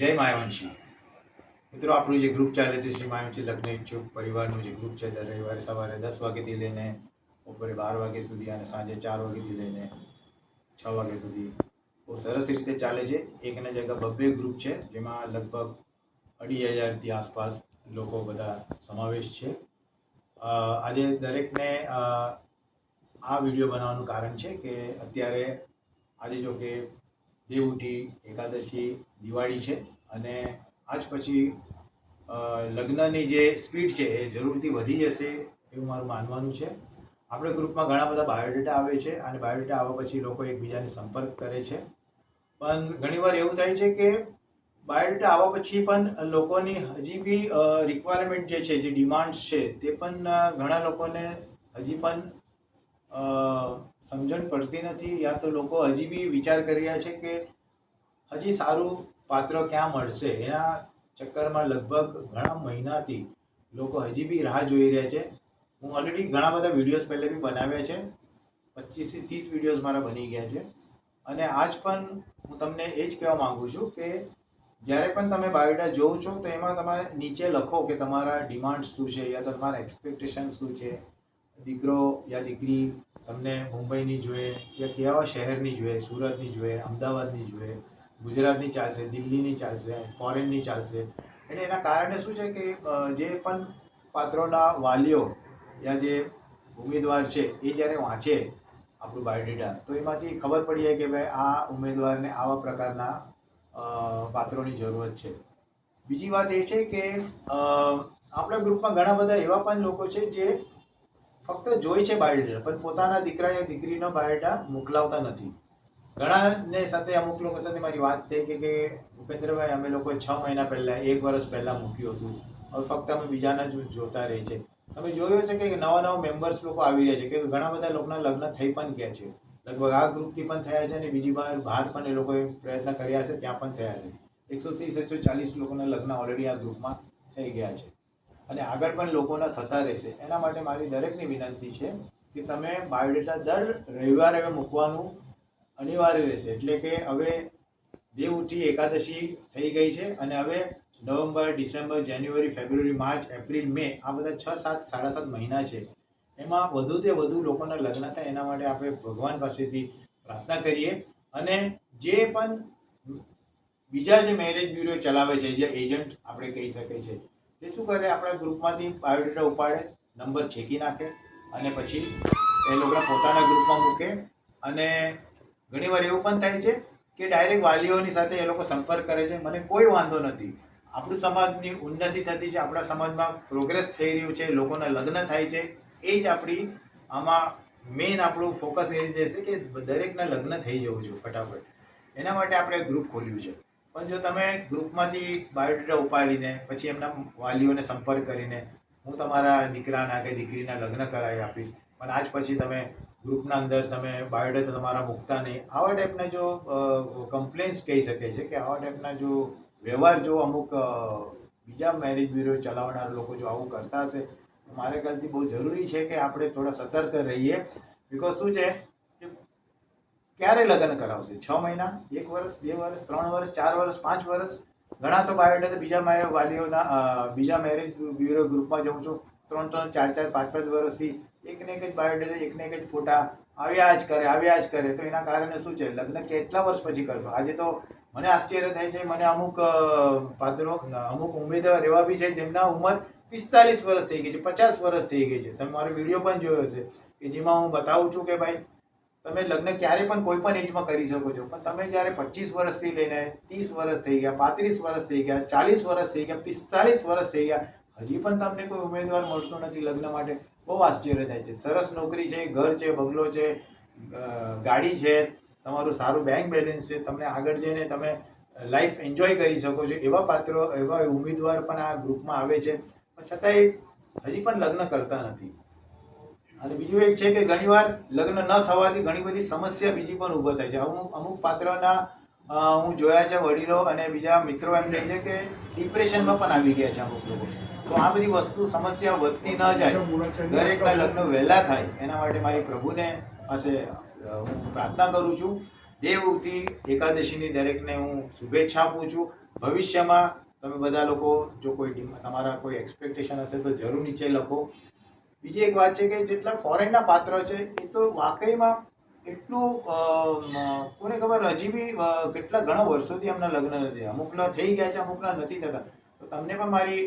જય માયવંશી. મિત્રો, આપણું જે ગ્રુપ ચાલે છે, શ્રી માયવંશી લગ્ન ઈચ્છુક પરિવારનું જે ગ્રુપ છે, દર રવિવારે સવારે દસ વાગ્યાથી લઈને બપોરે બાર વાગ્યા સુધી અને સાંજે ચાર વાગ્યાથી લઈને છ વાગ્યા સુધી. બહુ સરસ રીતે ચાલે છે. એકના જગ્યા બબ્બે ગ્રુપ છે, જેમાં લગભગ અઢી હજારથી આસપાસ લોકો બધા સમાવેશ છે. આજે દરેકને આ વીડિયો બનાવવાનું કારણ છે કે અત્યારે આજે જો કે દેવઉઠી, એકાદશી, દિવાળી છે અને આજ પછી લગ્નની જે સ્પીડ છે એ જરૂરથી વધી જશે એવું મારું માનવાનું છે. આપણે ગ્રુપમાં ઘણા બધા બાયોડેટા આવે છે અને બાયોડેટા આવ્યા પછી લોકો એકબીજાને સંપર્ક કરે છે. પણ ઘણીવાર એવું થાય છે કે બાયોડેટા આવ્યા પછી પણ લોકોની હજી બી રિક્વાયરમેન્ટ જે છે, જે ડિમાન્ડ્સ છે તે પણ ઘણા લોકોને હજી પણ સમજણ પડતી નથી યા તો લોકો હજી બી વિચાર કરી રહ્યા છે કે હજી સારું પાત્ર ક્યાં મળશે? એના ચક્કરમાં લગભગ ઘણા મહિનાથી લોકો હજી બી રાહ જોઈ રહ્યા છે. હું ઓલરેડી ઘણા બધા વિડીયોઝ પહેલે બી બનાવ્યા છે. પચીસથી ત્રીસ વિડીયોઝ મારા બની ગયા છે. અને આજ પણ હું તમને એ જ કહેવા માગું છું કે જ્યારે પણ તમે બાયોડા જોઉં છો તો એમાં તમે નીચે લખો કે તમારા ડિમાન્ડ શું છે, યા તો તમારા એક્સપેક્ટેશન શું છે દીકરો યા દીકરી તમને મુંબઈની જોઈએ યા કેવા શહેરની જોઈએ સુરતની જોઈએ અમદાવાદની જોઈએ ગુજરાતની ચાલશે, દિલ્હીની ચાલશે, ફોરેનની ચાલશે. એટલે એના કારણે શું છે કે જે પણ પાત્રોના વાલીઓ યા જે ઉમેદવાર છે, એ જ્યારે વાંચે આપણું બાયોડેટા, તો એમાંથી ખબર પડી જાય કે ભાઈ આ ઉમેદવારને આવા પ્રકારના પાત્રોની જરૂરત છે. બીજી વાત એ છે કે આપણા ગ્રુપમાં ઘણા બધા એવા પણ લોકો છે જે ફક્ત જોઈ છે બાયોડેટા પણ પોતાના દીકરા યા દીકરીનો બાયોડેટા મોકલાવતા નથી. ઘણાને સાથે અમુક લોકો સાથે મારી વાત થઈ કે કે ભૂપેન્દ્રભાઈ અમે લોકો છ મહિના પહેલાં, એક વર્ષ પહેલાં મૂક્યું હતું. હવે ફક્ત અમે બીજાના જ જોતા રહીએ છે. તમે જોયું છે કે નવા નવા મેમ્બર્સ લોકો આવી રહ્યા છે, કે ઘણા બધા લોકોના લગ્ન થઈ પણ ગયા છે. લગભગ આ ગ્રુપથી પણ થયા છે અને બીજી વાર બહાર પણ એ લોકોએ પ્રયત્ન કર્યા છે ત્યાં પણ થયા છે. એકસો ત્રીસ, એકસો ચાલીસ લોકોના લગ્ન ઓલરેડી આ ગ્રુપમાં થઈ ગયા છે. અને આગળ પણ લોકોના થતા રહેશે. એના માટે મારી દરેકની વિનંતી છે કે તમે બાયોડેટા દર રવિવારે હવે મૂકવાનું અનિવાર્ય રહેશે. એટલે કે હવે દેવ ઉઠી એકાદશી થઈ ગઈ છે અને હવે November, December, January, February, March, April, May આ બધા છ, સાત, સાડા સાત મહિના છે. એમાં વધુ તે વધુ લોકોના લગ્ન થાય એના માટે આપણે ભગવાન પાસેથી પ્રાર્થના કરીએ. અને જે પણ બીજા જે મેરેજ બ્યુરો ચલાવે છે, જે એજન્ટ આપણે કહી શકીએ છે તે શું કરે? આપણા ગ્રુપમાંથી બાયોડેટા ઉપાડે, નંબર છેકી નાખે અને પછી એ લોકોના પોતાના ગ્રુપમાં મૂકે. અને ઘણીવાર એવું પણ થાય છે કે ડાયરેક્ટ વાલીઓની સાથે એ લોકો સંપર્ક કરે છે. મને કોઈ વાંધો નથી. આપણું સમાજની ઉન્નતિ થતી છે. આપણા સમાજમાં પ્રોગ્રેસ થઈ રહ્યું છે. લોકોના લગ્ન થાય છે. એ જ આપણી આમાં મેઇન આપણું ફોકસ એ જ રહેશે કે દરેકના લગ્ન થઈ જવું જોઈએ ફટાફટ. એના માટે આપણે ગ્રુપ ખોલ્યું છે. પણ જો તમે ગ્રુપમાંથી બાયોડેટા ઉપાડીને પછી એમના વાલીઓને સંપર્ક કરીને હું તમારા દીકરાના કે દીકરીના લગ્ન કરાવી આપીશ. પણ આજ પછી તમે ગ્રુપના અંદર તમે બાયોડેટા તમારા મૂકતા નહીં. આવા ટાઈપના જો કમ્પ્લેન્સ કહી શકે છે કે આવા ટાઈપના જો વ્યવહાર જો અમુક બીજા મેરેજ બ્યુરો ચલાવનાર લોકો જો આવું કરતા હશે મારે ખ્યાલથી બહુ જરૂરી છે કે આપણે થોડા સતર્ક રહીએ. બિકોઝ શું છે ક્યારે લગ્ન કરાવશે? છ મહિના? એક વર્ષ? બે વર્ષ? ત્રણ વર્ષ? ચાર વર્ષ? પાંચ વર્ષ? ઘણા તો બાયોડેટા બીજા વાલીઓના બીજા મેરેજ બ્યુરો ગ્રુપમાં જઉં છું. ત્રણ ત્રણ, ચાર ચાર, પાંચ પાંચ વર્ષથી એકને એક જ બાયોડેટા એકને એક જ ફોટા આવ્યા જ કરે, આવ્યા જ કરે. તો એના કારણે શું છે? લગ્ન કેટલા વર્ષ પછી કરશો? આજે તો મને આશ્ચર્ય થાય છે. મને અમુક પાત્રો, અમુક ઉમેદવાર એવા બી છે જેમના ઉંમર પિસ્તાલીસ વર્ષ થઈ ગઈ છે, પચાસ વર્ષ થઈ ગઈ છે. તમે મારો વીડિયો પણ જોયો હશે કે જેમાં હું બતાવું છું કે ભાઈ તમે લગ્ન ક્યારે પણ કોઈ પણ એજમાં કરી શકો છો. પણ તમે જ્યારે પચીસ વર્ષથી લઈને ત્રીસ વર્ષ થઈ ગયા, પાંત્રીસ વર્ષ થઈ ગયા, ચાલીસ વર્ષ થઈ ગયા, પિસ્તાલીસ વર્ષ થઈ ગયા, હજી પણ તમને કોઈ ઉમેદવાર મળતો નથી લગ્ન માટે, બહુ આશ્ચર્ય થાય છે. સરસ નોકરી છે, ઘર છે, બંગલો છે ગાડી છે, તમારું સારું બેંક બેલેન્સ છે, તમને આગળ જઈને તમે લાઈફ એન્જોય કરી શકો છો. એવા પાત્રો, એવા ઉમેદવાર પણ આ ગ્રુપમાં આવે છે. છતાંય હજી પણ લગ્ન કરતા નથી. અને બીજું એક છે કે ઘણીવાર લગ્ન ન થવાથી ઘણી બધી સમસ્યા બીજી પણ ઊભો થાય છે. અમુક અમુક પાત્રના હું જોયા છે વડીલો અને બીજા મિત્રો એમ કહે છે કે ડિપ્રેશનમાં પણ આવી ગયા છે અમુક લોકો. તો આ બધી વસ્તુ સમસ્યા વધતી ન જાય. દરેકના લગ્ન વહેલા થાય. એના માટે મારી પ્રભુને પાસે હું પ્રાર્થના કરું છું. દેવથી એકાદશીની દરેકને હું શુભેચ્છા આપું છું. ભવિષ્યમાં તમે બધા લોકો, જો કોઈ તમારા કોઈ એક્સપેક્ટેશન હશે તો જરૂર નીચે લખો. બીજી એક વાત છે કે જેટલા ફોરેનના પાત્રો છે, એ તો વાકઈમાં એટલું કોને ખબર, હજી બી કેટલા ઘણા વર્ષોથી એમના લગ્ન નથી. અમુકના થઈ ગયા છે, અમુકના નથી થતા. તો તમને પણ મારી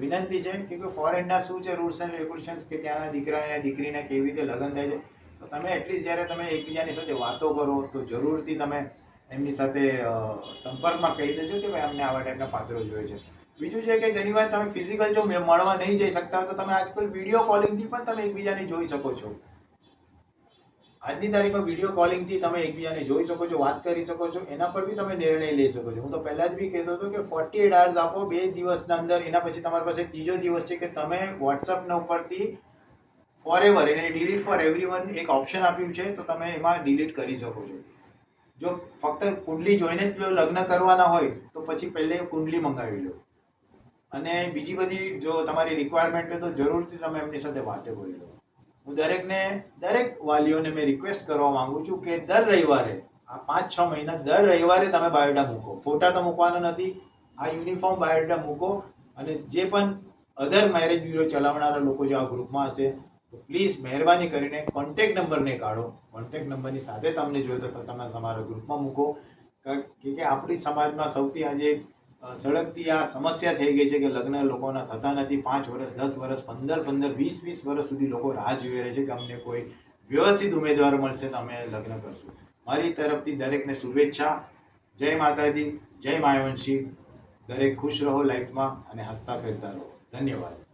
વિનંતી છે કે ફોરેનના શું છે રૂલ્સ એન્ડ રેગ્યુલેશન્સ કે ત્યાંના દીકરા દીકરીને કેવી રીતે લગ્ન થાય છે. તો તમે એટલીસ્ટ જ્યારે તમે એકબીજાની સાથે વાતો કરો, તો જરૂરથી તમે એમની સાથે સંપર્કમાં કહી દેજો કે ભાઈ અમને આવા ટાઈપના પાત્રો જોઈએ છે. બીજું છે કે ઘણીવાર તમે ફિઝિકલ જો મળવા નહીં જઈ શકતા તો તમે આજકાલ વીડિયો કોલિંગથી પણ તમે એકબીજાને જોઈ શકો છો. આજની તારીખમાં વીડિયો કોલિંગથી તમે એકબીજાને જોઈ શકો છો, વાત કરી શકો છો, એના પર બી તમે નિર્ણય લઈ શકો છો. હું તો પહેલાં જ બી કહેતો હતો કે ફોર્ટી એટ અવર્સ આપો, બે દિવસના અંદર, એના પછી તમારી પાસે ત્રીજો દિવસ છે કે તમે વોટ્સઅપના ઉપરથી ફોર એવર એને ડિલીટ ફોર એવરી એક ઓપ્શન આપ્યું છે, તો તમે એમાં ડિલીટ કરી શકો છો. જો ફક્ત કુંડલી જોઈને જ લગ્ન કરવાના હોય, તો પછી પહેલે કુંડલી મંગાવી લો. અને બીજી બધી જો તમારી રિક્વાયરમેન્ટ હોય તો જરૂરથી તમે એમની સાથે વાતે કરી લો. હું દરેકને, દરેક વાલીઓને મેં રિક્વેસ્ટ કરવા માંગુ છું કે દર રવિવારે, આ પાંચ છ મહિના દર રવિવારે તમે બાયોડા મૂકો. ફોટા તો મૂકવાના નથી, આ યુનિફોર્મ બાયોડા મૂકો અને જે પણ અધર મેરેજ બ્યુરો ચલાવનારા લોકો જો આ ગ્રુપમાં હશે, તો પ્લીઝ મહેરબાની કરીને કોન્ટેક નંબરને કાઢો. કોન્ટેક નંબરની સાથે તમને જોઈએ તો તમે તમારા ગ્રુપમાં મૂકો. કે આપણી સમાજમાં સૌથી આજે સળગતી આ સમસ્યા થઈ ગઈ છે કે લગ્ન લોકોના થતા નથી. પાંચ વર્ષ દસ વર્ષ પંદર પંદર, વીસ વીસ વર્ષ સુધી લોકો રાહ જોઈ રહે છે કે અમને કોઈ વ્યવસ્થિત ઉમેદવાર મળશે તો અમે લગ્ન કરશું. મારી તરફથી દરેકને શુભેચ્છા. જય માતાજી, જય માયવંશી. દરેક ખુશ રહો લાઈફમાં અને હસતા ફેરતા રહો. ધન્યવાદ.